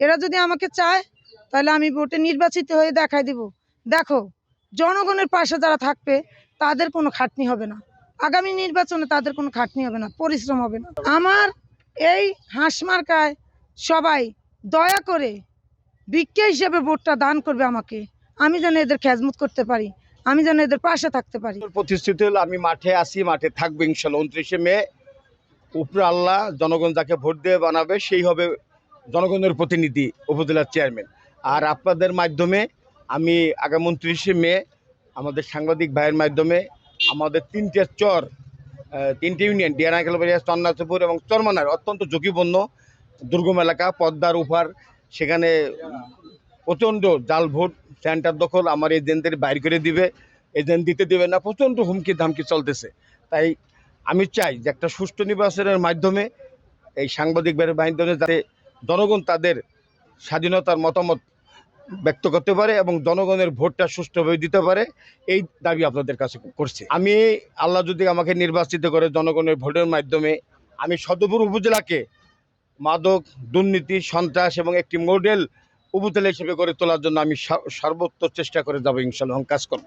এরা যদি আমাকে চায়, তাহলে আমি ভোটে নির্বাচিত হয়ে দেখাই দিব। দেখো, জনগণের পাশে যারা থাকবে, তাদের কোনো খাটনি হবে না। আগামী নির্বাচনে তাদের কোনো খাটনি হবে না, পরিশ্রম হবে না। আমার এই হাঁস মার্কায় সবাই দয়া করে ভিক্ষা হিসেবে ভোটটা দান করবে আমাকে। আমি যেন এদের খেজমুত করতে পারি, আমি যেন এদের পাশে থাকতে পারি। প্রতিশ্রুতি হলো আমি মাঠে আসি, মাঠে থাকব ইনশাল্লাহ। উনত্রিশে মে, উপরে আল্লাহ জনগণ যাকে ভোট দিয়ে বানাবে, সেই হবে জনগণের প্রতিনিধি উপজেলার চেয়ারম্যান আর আপনাদের মাধ্যমে আমি আগামী উনত্রিশে মে আমাদের সাংবাদিক ভাইয়ের মাধ্যমে আমাদের তিনটে চর তিনটে ইউনিয়ন ডিয়ানা খেলবাড়িয়া চন্নাথপুর এবং চরমানার, অত্যন্ত ঝুঁকিপূর্ণ দুর্গম এলাকা, পদ্মার উপার। সেখানে প্রচণ্ড জাল ভোট সেন্টার দখল আমার এজেন্টদের বাইর করে দিবে এজেন্ট দিতে দেবে না, প্রচণ্ড হুমকি ধামকি চলতেছে। তাই আমি চাই যে একটা সুষ্ঠু নির্বাচনের মাধ্যমে এই সাংবাদিক সাংবাদিকদের মাধ্যমে যাতে জনগণ তাদের স্বাধীনতার মতামত ব্যক্ত করতে পারে এবং জনগণের ভোটটা সুষ্ঠুভাবে দিতে পারে, এই দাবি আপনাদের কাছে করছি। আমি আল্লাহ যদি আমাকে নির্বাচিত করে জনগণের ভোটের মাধ্যমে, আমি সদপুর উপজেলাকে মাদক, দুর্নীতি, সন্ত্রাস এবং একটি মডেল উপজেলা হিসেবে গড়ে তোলার জন্য আমি সর্বোত্তর চেষ্টা করে যাব ইনশাল্লাহ কাজ করব।